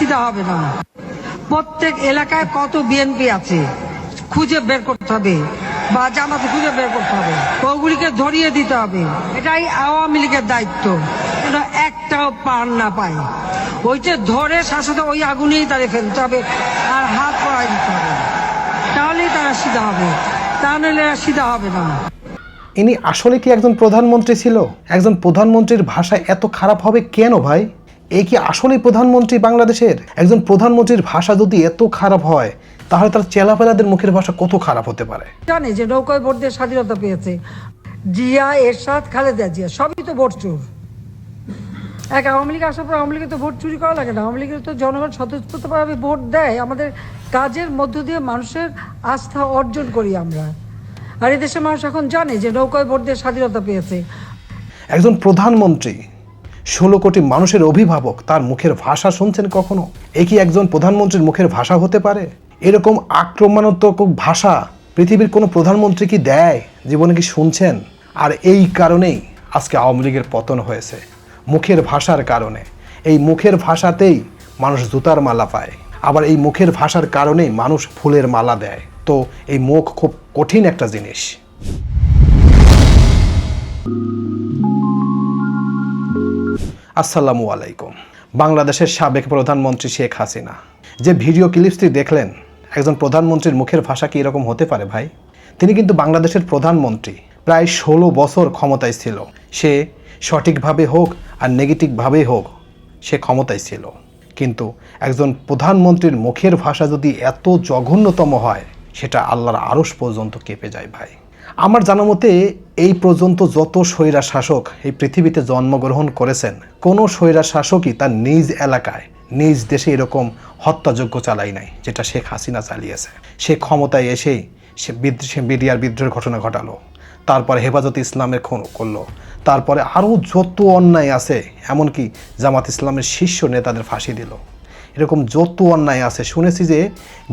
সিধা হবে না। প্রত্যেক এলাকায় কত বিএনপি আছে, খুঁজে বের করতে হবে বা জামাতে খুঁজে বের করতে হবে। ওগুলিকে ধরিয়ে দিতে হবে। এটাই আওয়ামী লীগের দায়িত্ব। একটাও পার না পায়। ওইটা ধরে শাসতে ওই আগুনেই তাদের ফেলতে হবে আর হাত পড়াই দিতে হবে। তাহলেই তারা সিধা হবে। তা নাহলে সিধা হবে না। ইনি আসলে কি একজন প্রধানমন্ত্রী ছিল? একজন প্রধানমন্ত্রীর ভাষা এত খারাপ হবে কেন ভাই? এই কি আসলেই প্রধানমন্ত্রী বাংলাদেশের? একজন প্রধানমন্ত্রীর ভাষা যদি এত খারাপ হয় তাহলে তার চেলাপেলাদের মুখের ভাষা কত খারাপ হতে পারে? জানে যে নৌকায় ভোট দিয়ে স্বাধীনতা পেয়েছে। জিয়া এরশাদ খালেদা জিয়া সবই তো ভোট চোর। এক আওয়ামী লীগ আসার পর আওয়ামী লীগের তো ভোট চুরি করা লাগে না। আওয়ামী লীগের তো জনগণ স্বতঃস্ফূর্তভাবে ভোট দেয়। আমাদের কাজের মধ্য দিয়ে মানুষের আস্থা অর্জন করি আমরা। আর এদেশের মানুষ এখন জানে যে নৌকায় ভোট দিয়ে স্বাধীনতা পেয়েছে। একজন প্রধানমন্ত্রী ষোলো কোটি মানুষের অভিভাবক তার মুখের ভাষা শুনছেন কখনো? এ কি একজন প্রধানমন্ত্রীর মুখের ভাষা হতে পারে? এরকম আক্রমণাত্মক ভাষা পৃথিবীর কোনো প্রধানমন্ত্রী কি দেয়? জীবনে কি শুনছেন? আর এই কারণেই আজকে আওয়ামী লীগের পতন হয়েছে, মুখের ভাষার কারণে। এই মুখের ভাষাতেই মানুষ জুতার মালা পায়। আবার এই মুখের ভাষার কারণেই মানুষ ফুলের মালা দেয়। তো এই মুখ খুব কঠিন একটা জিনিস। আসসালামু আলাইকুম। বাংলাদেশের সাবেক প্রধানমন্ত্রী শেখ হাসিনা। যে ভিডিও ক্লিপসটি দেখলেন, একজন প্রধানমন্ত্রীর মুখের ভাষা কি এরকম হতে পারে ভাই? তিনি কিন্তু বাংলাদেশের প্রধানমন্ত্রী। প্রায় ষোলো বছর ক্ষমতায় ছিল। সে সঠিকভাবে হোক আর নেগেটিভভাবেই হোক, সে ক্ষমতায় ছিল। কিন্তু একজন প্রধানমন্ত্রীর মুখের ভাষা যদি এত জঘন্যতম হয়, সেটা আল্লাহর আড়স পর্যন্ত কেঁপে যায় ভাই। আমার জানা মতে, এই পর্যন্ত যত স্বৈরা শাসক এই পৃথিবীতে জন্মগ্রহণ করেছেন, কোনো স্বৈরা শাসকই তার নিজ এলাকায়, নিজ দেশে এরকম হত্যাযজ্ঞ চালাই নাই, যেটা শেখ হাসিনা চালিয়েছে। সে ক্ষমতায় এসেই সে বিদ্রোহ বিডিআর বিদ্রোহের ঘটনা ঘটালো, তারপরে হেফাজত ইসলামের খুন করল, তারপরে আরও যত অন্যায় আছে, এমনকি জামাত ইসলামের শীর্ষ নেতাদের ফাঁসি দিল। এরকম যত অন্যায় আছে, শুনেছি যে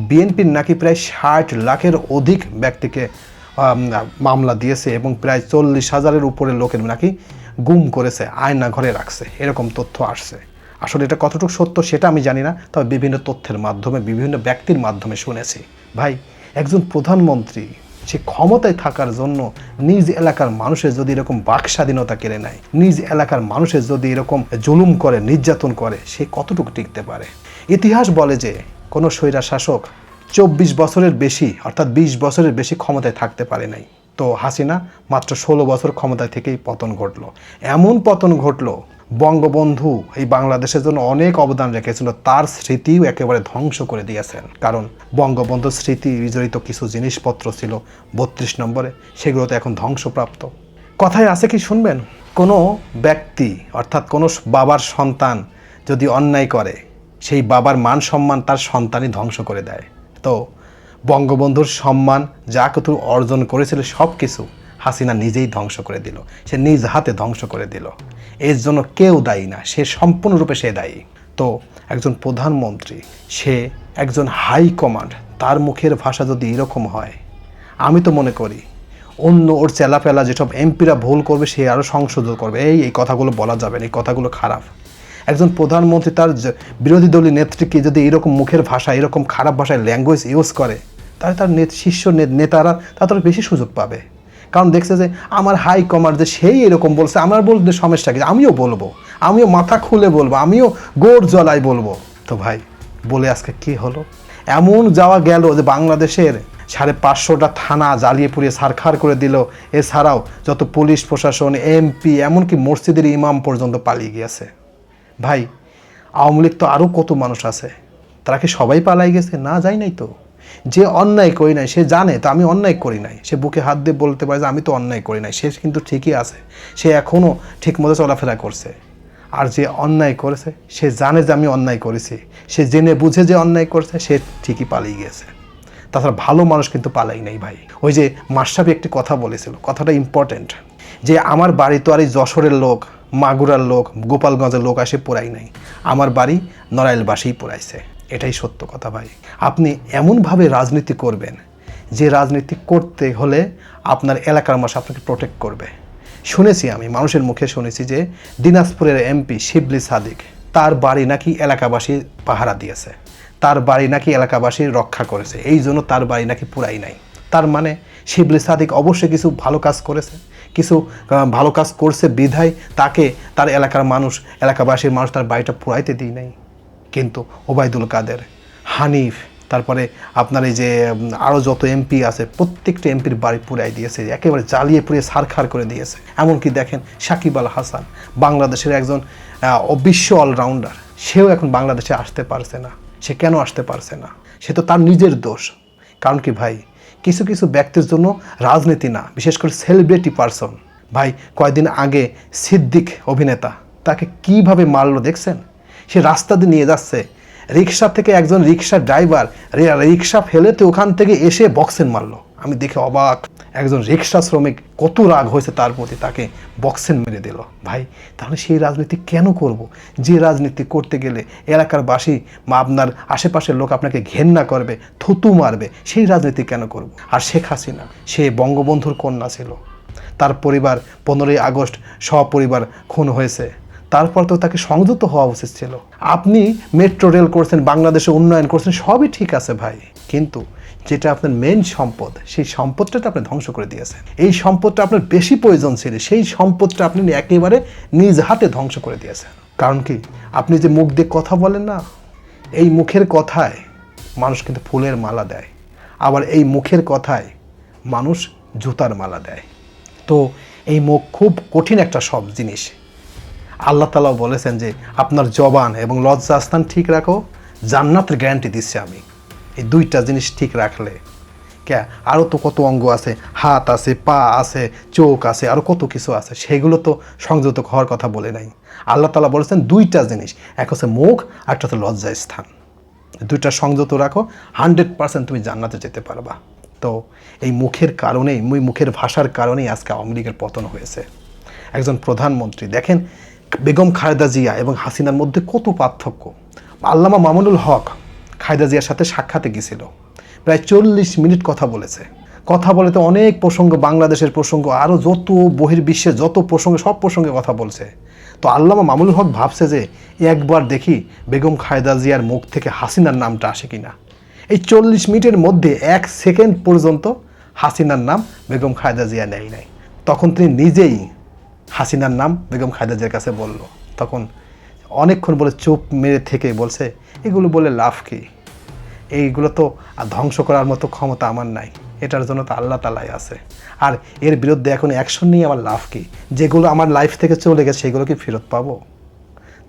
বিএনপির নাকি প্রায় ষাট লাখের অধিক ব্যক্তিকে মামলা দিয়েছে এবং প্রায় চল্লিশ হাজারের উপরে লোকের নাকি গুম করেছে, আয়না ঘরে রাখছে। এরকম তথ্য আসছে। আসলে এটা কতটুকু সত্য সেটা আমি জানি না, তবে বিভিন্ন তথ্যের মাধ্যমে, বিভিন্ন ব্যক্তির মাধ্যমে শুনেছি। ভাই, একজন প্রধানমন্ত্রী, সে ক্ষমতায় থাকার জন্য নিজ এলাকার মানুষের যদি এরকম বাক স্বাধীনতা কেড়ে নেয়, নিজ এলাকার মানুষের যদি এরকম জুলুম করে, নির্যাতন করে, সে কতটুকু টিকতে পারে? ইতিহাস বলে যে, কোনো স্বৈরা শাসক চব্বিশ বছরের বেশি, অর্থাৎ বিশ বছরের বেশি ক্ষমতায় থাকতে পারে নাই। তো হাসিনা মাত্র ষোলো বছর ক্ষমতায় থেকেই পতন ঘটলো। এমন পতন ঘটলো, বঙ্গবন্ধু এই বাংলাদেশের জন্য অনেক অবদান রেখেছিল তার স্মৃতিও একেবারে ধ্বংস করে দিয়েছেন। কারণ বঙ্গবন্ধুর স্মৃতি বিজড়িত কিছু জিনিসপত্র ছিল বত্রিশ নম্বরে, সেগুলো তো এখন ধ্বংসপ্রাপ্ত। কথায় আছে কি শুনবেন? কোনো ব্যক্তি, অর্থাৎ কোনো বাবার সন্তান যদি অন্যায় করে, সেই বাবার মান সম্মান তার সন্তানই ধ্বংস করে দেয়। বঙ্গবন্ধুর সম্মান যা কিছু অর্জন করেছিল সব কিছু হাসিনা নিজেই ধ্বংস করে দিল। সে নিজ হাতে ধ্বংস করে দিল। এর জন্য কেউ দায়ী না, সে সম্পূর্ণরূপে সে দায়ী। তো একজন প্রধানমন্ত্রী, সে একজন হাই কমান্ড, তার মুখের ভাষা যদি এরকম হয়, আমি তো মনে করি অন্য ওর চেলাপেলা যেসব এমপিরা ভুল করবে, সে আরও সংশোধন করবে। এই এই কথাগুলো বলা যাবে না, এই কথাগুলো খারাপ। একজন প্রধানমন্ত্রী তার বিরোধী দলীয় নেত্রীকে যদি এরকম মুখের ভাষা এরকম খারাপ ভাষায় ল্যাঙ্গুয়েজ ইউজ করে, তাহলে তার শীর্ষ নেতারা তার বেশি সুযোগ পাবে। কারণ দেখছে যে আমার হাই কমান্ড যে সেই এরকম বলছে, আমার বলতে সমস্যা কি? আমিও বলব, আমিও মাথা খুলে বলব, আমিও গোড় জলাই বলব। তো ভাই, বলে আজকে কি হলো? এমন যাওয়া গেল যে বাংলাদেশের সাড়ে পাঁচশোটা থানা জ্বালিয়ে পুড়িয়ে সারখার করে দিল। এছাড়াও যত পুলিশ, প্রশাসন এমপি এমনকি মসজিদের ইমাম পর্যন্ত পালিয়ে গিয়েছে। ভাই, আওয়ামী লীগ তো আরও কত মানুষ আছে। তারা কি সবাই পালাই গেছে? না, যাই নাই তো। যে অন্যায় করি নাই, সে জানে, তো আমি অন্যায় করি নাই। সে বুকে হাত দিয়ে বলতে পারে যে আমি তো অন্যায় করি নাই। সে কিন্তু ঠিকই আছে। সে এখনও ঠিকমতো চলাফেরা করছে। আর যে অন্যায় করেছে, সে জানে যে আমি অন্যায় করেছি। সে জেনে বুঝে যে অন্যায় করছে, সে ঠিকই পালিয়ে গেছে। তাছাড়া ভালো মানুষ কিন্তু পালাই নাই ভাই। ওই যে মাসাবি একটি কথা বলেছিল, কথাটা ইম্পর্ট্যান্ট যে আমার বাড়ি তো আর এই যশোরের লোক মাগুরার লোক, গোপালগঞ্জের লোক আসে পোড়াই নাই। আমার বাড়ি নড়াইলবাসীই পোড়াইছে। এটাই সত্য কথা ভাই। আপনি এমনভাবে রাজনীতি করবেন, যে রাজনীতি করতে হলে আপনার এলাকার মানুষ আপনাকে প্রোটেক্ট করবে। শুনেছি আমি, মানুষের মুখে শুনেছি যে দিনাজপুরের এমপি শিবলি সাদিক, তার বাড়ি নাকি এলাকাবাসী পাহারা দিয়েছে। তার বাড়ি নাকি এলাকাবাসী রক্ষা করেছে। এই জন্য তার বাড়ি নাকি পুরাই নাই। তার মানে শিবলি সাদিক অবশ্যই কিছু ভালো কাজ করেছে। কিছু ভালো কাজ করছে, বিধায় তাকে তার এলাকার মানুষ, এলাকাবাসীর মানুষ তার বাড়িটা পুরাইতে দিই নাই। কিন্তু ওবায়দুল কাদের, হানিফ, তারপরে আপনার এই যে আরও যত এমপি আছে, প্রত্যেকটা এমপির বাড়ি পুরাই দিয়েছে, একেবারে জ্বালিয়ে পুড়িয়ে সারখার করে দিয়েছে। এমনকি দেখেন সাকিব আল হাসান, বাংলাদেশের একজন অবিশ্ব অলরাউন্ডার, সেও এখন বাংলাদেশে আসতে পারছে না। সে কেন আসতে পারছে না? সে তো তার নিজের দোষ। কারণ কি ভাই কিছু কিছু ব্যক্তির জন্য রাজনীতি না, বিশেষ করে সেলিব্রিটি পারসন ভাই, কয়েকদিন আগে সিদ্দিক অভিনেতা, তাকে কীভাবে মারলো দেখছেন? সে রাস্তা দিয়ে নিয়ে যাচ্ছে। রিক্সা থেকে একজন রিক্সা ড্রাইভার রিক্সা ফেলে তো ওখান থেকে এসে বক্সেন মারলো। আমি দেখে অবাক। একজন রিক্সা শ্রমিক কত রাগ হয়েছে তার প্রতি, তাকে বক্সেন মেরে দিল। ভাই, তাহলে সেই রাজনীতি কেন করব? যে রাজনীতি করতে গেলে এলাকার বাসী বা আপনার আশেপাশের লোক আপনাকে ঘেন্না করবে, থুতু মারবে, সেই রাজনীতি কেন করব? আর শেখ হাসিনা, সে বঙ্গবন্ধুর কন্যা ছিল। তার পরিবার পনেরোই আগস্ট সপরিবার খুন হয়েছে। তারপর তো তাকে সংযত হওয়া উচিত ছিল। আপনি মেট্রো রেল করছেন, বাংলাদেশে উন্নয়ন করছেন, সবই ঠিক আছে ভাই। কিন্তু যেটা আপনার মেন সম্পদ, সেই সম্পদটা তো আপনি ধ্বংস করে দিয়েছেন। এই সম্পদটা আপনার বেশি প্রয়োজন ছিল, সেই সম্পদটা আপনি একেবারে নিজ হাতে ধ্বংস করে দিয়েছেন। কারণ কি? আপনি যে মুখ দিয়ে কথা বলেন না, এই মুখের কথায় মানুষ কিন্তু ফুলের মালা দেয়। আবার এই মুখের কথায় মানুষ জুতার মালা দেয়। তো এই মুখ খুব কঠিন একটা সব জিনিস। আল্লাহ তালাও বলেছেন যে, আপনার জবান এবং লজ্জাস্থান ঠিক রাখো, জান্নাতের গ্যারান্টি দিচ্ছি আমি। এই দুইটা জিনিস ঠিক রাখলে কে আরও তো কত অঙ্গ আছে, হাত আছে, পা আছে, চোখ আছে আরও কত কিছু আছে, সেগুলো তো সংযত হওয়ার কথা বলে নাই। আল্লাহ তালা বলেছেন দুইটা জিনিস, এক হচ্ছে মুখ, আর একটা হচ্ছে লজ্জা স্থান। দুইটা সংযত রাখো, হান্ড্রেড পার্সেন্ট তুমি জান্নাতে যেতে পারবা। তো এই মুখের কারণেই ওই মুখের ভাষার কারণেই আজকে আওয়ামী লীগের পতন হয়েছে। একজন প্রধানমন্ত্রী, দেখেন বেগম খালেদা জিয়া এবং হাসিনার মধ্যে কত পার্থক্য। আল্লামা মামুনুল হক খালেদা জিয়ার সাথে সাক্ষাতে গেছিল। প্রায় চল্লিশ মিনিট কথা বলেছে। কথা বলে তো অনেক প্রসঙ্গ, বাংলাদেশের প্রসঙ্গ আরও যত বহির্বিশ্বের যত প্রসঙ্গ, সব প্রসঙ্গে কথা বলছে। তো আল্লামা মামুনুল হক ভাবছে যে, একবার দেখি বেগম খালেদা জিয়ার মুখ থেকে হাসিনার নামটা আসে কিনা। এই চল্লিশ মিনিটের মধ্যে এক সেকেন্ড পর্যন্ত হাসিনার নাম বেগম খায়দা জিয়া নেয় নাই। তখন তিনি নিজেই হাসিনার নাম বেগম খালেদা জিয়ার কাছে বলল। তখন অনেকক্ষণ বলে চুপ মেরে থেকে বলছে এগুলো বলে লাভ কি? এইগুলো তো ধ্বংস করার মতো ক্ষমতা আমার নাই। এটার জন্য তো আল্লাহ তালাই আছে। আর এর বিরুদ্ধে এখন অ্যাকশন নিয়ে আমার লাভ কি? যেগুলো আমার লাইফ থেকে চলে গেছে, সেগুলো কি ফেরত পাবো?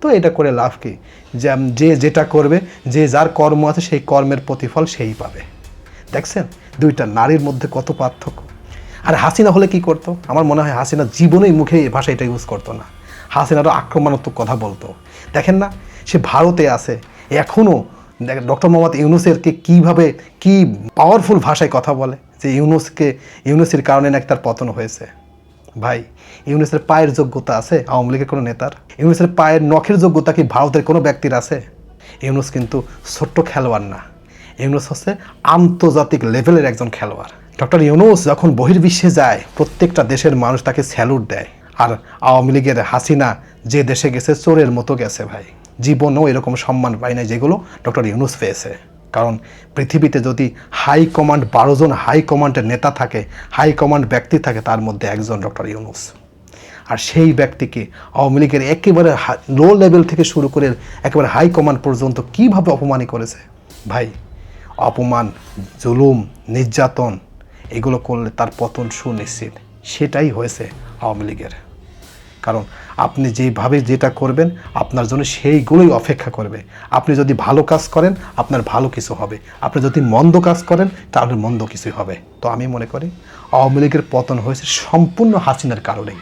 তো এটা করে লাভ কি? যে যে যেটা করবে, যে যার কর্ম আছে, সেই কর্মের প্রতিফল সেই পাবে। দেখছেন? দুইটা নারীর মধ্যে কত পার্থক্য। আর হাসিনা হলে কি করতো? আমার মনে হয় হাসিনা জীবনেই মুখে এই ভাষা এটা ইউজ করতো না। হাসিনারও আক্রমণাত্মক কথা বলতো। দেখেন না? সে ভারতে আছে এখনও ডক্টর মোহাম্মদ ইউনুসেরকে কীভাবে, কি পাওয়ারফুল ভাষায় কথা বলে যে ইউনুসকে, ইউনুসের কারণে নাকি তার পতন হয়েছে? ভাই, ইউনুসের পায়ের যোগ্যতা আছে, আওয়ামী লীগের কোনো নেতার। ইউনুসের পায়ের নখের যোগ্যতা কি ভারতের কোনো ব্যক্তির আছে? ইউনুস কিন্তু ছোট্ট খেলোয়াড় না। ইউনুস হচ্ছে আন্তর্জাতিক লেভেলের একজন খেলোয়াড়। ডক্টর ইউনুস যখন বহির্বিশ্বে যায়, প্রত্যেকটা দেশের মানুষ তাকে স্যালুট দেয়। আর আওয়ামী লীগের হাসিনা যে দেশে গেছে, চোরের মতো গেছে ভাই। জীবনেও এরকম সম্মান পায় না যেগুলো ডক্টর ইউনুস পেয়েছে। কারণ পৃথিবীতে যদি হাই কমান্ড, বারো জন হাই কমান্ডের নেতা থাকে, হাই কমান্ড ব্যক্তি থাকে, তার মধ্যে একজন ডক্টর ইউনুস। আর সেই ব্যক্তিকে আওয়ামী লীগের একেবারে লো লেভেল থেকে শুরু করে একেবারে হাই কমান্ড পর্যন্ত কীভাবে অপমানই করেছে? ভাই, অপমান, জুলুম, নির্যাতন, এগুলো করলে তার পতন সুনিশ্চিত। সেটাই হয়েছে আওয়ামী লীগের। কারণ আপনি যেভাবে যেটা করবেন, আপনার জন্য সেইগুলোই অপেক্ষা করবে। আপনি যদি ভালো কাজ করেন, আপনার ভালো কিছু হবে। আপনি যদি মন্দ কাজ করেন, তাহলে মন্দ কিছুই হবে। তো আমি মনে করি, আওয়ামী লীগের পতন হয়েছে সম্পূর্ণ হাসিনার কারণেই।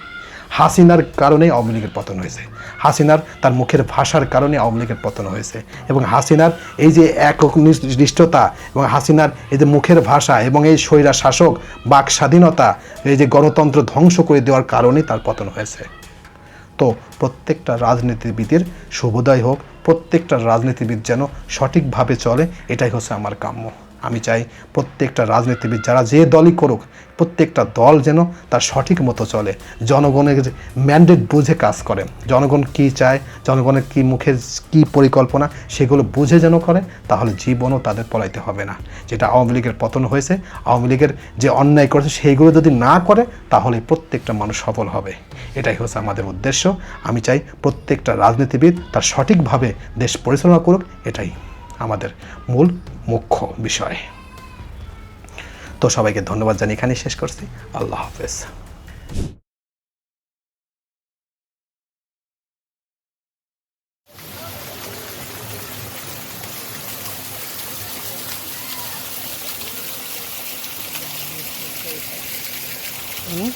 হাসিনার কারণেই আওয়ামী লীগের পতন হয়েছে। হাসিনার তার মুখের ভাষার কারণে আওয়ামী লীগের পতন হয়েছে এবং হাসিনার এই যে একক নিষ্ঠতা এবং হাসিনার এই যে মুখের ভাষা এবং এই স্বৈরা শাসক বাক স্বাধীনতা, এই যে গণতন্ত্র ধ্বংস করে দেওয়ার কারণেই তার পতন হয়েছে। তো প্রত্যেকটা রাজনীতিবিদের শুভোদয় হোক প্রত্যেকটা রাজনীতিবিদ যেন সঠিকভাবে চলে এটাই হচ্ছে আমার কাম্য। আমি চাই প্রত্যেকটা রাজনীতিবিদ, যারা যে দলই করুক, প্রত্যেকটা দল যেন তার সঠিক মতো চলে। জনগণের ম্যান্ডেট বুঝে কাজ করে। জনগণ কি চায়, জনগণের কি মুখে কি পরিকল্পনা, সেগুলো বুঝে যেন করে, তাহলে জীবনও তাদের পলাইতে হবে না। যেটা আওয়ামী লীগের পতন হয়েছে, আওয়ামী লীগের যে অন্যায় করেছে, সেইগুলো যদি না করে, তাহলে প্রত্যেকটা মানুষ সফল হবে। এটাই হচ্ছে আমাদের উদ্দেশ্য। আমি চাই প্রত্যেকটা রাজনীতিবিদ তার সঠিকভাবে দেশ পরিচালনা করুক, এটাই। আমাদের মূল মুখ্য বিষয়। তো সবাইকে ধন্যবাদ জানিয়ে এখানেই শেষ করছি। আল্লাহ হাফেজ। হুম?